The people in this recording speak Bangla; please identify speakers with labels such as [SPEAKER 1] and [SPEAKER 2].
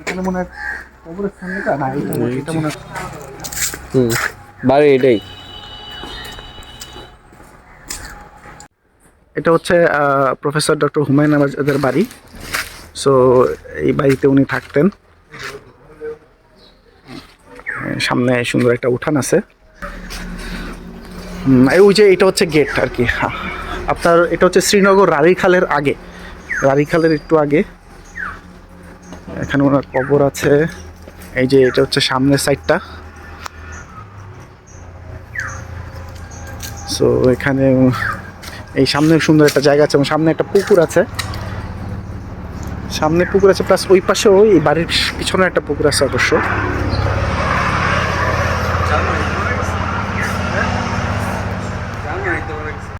[SPEAKER 1] এখানে মনে হয় কবরের সামনেটা? না এটা মনে- এটা হয়
[SPEAKER 2] হুম বাড়ি এটাই।
[SPEAKER 1] এটা হচ্ছে প্রফেসর ডক্টর হুমায়ুন আজাদের বাড়ি। সো এই বাড়িতে উনি থাকতেন। সামনে সুন্দর একটা উঠান আছে। ওই যে এটা হচ্ছে গেট আর কি। আপনার এটা হচ্ছে শ্রীনগর রারিখালের আগে। রারিখালের একটু আগে। এখানে ওনার কবর আছে। এই যে এটা হচ্ছে সামনের সাইডটা সো এখানে এই সামনে সুন্দর একটা জায়গা আছে এবং সামনে একটা পুকুর আছে। সামনে পুকুর আছে প্লাস ওই পাশেও এই বাড়ির পিছনে একটা পুকুর আছে অবশ্য।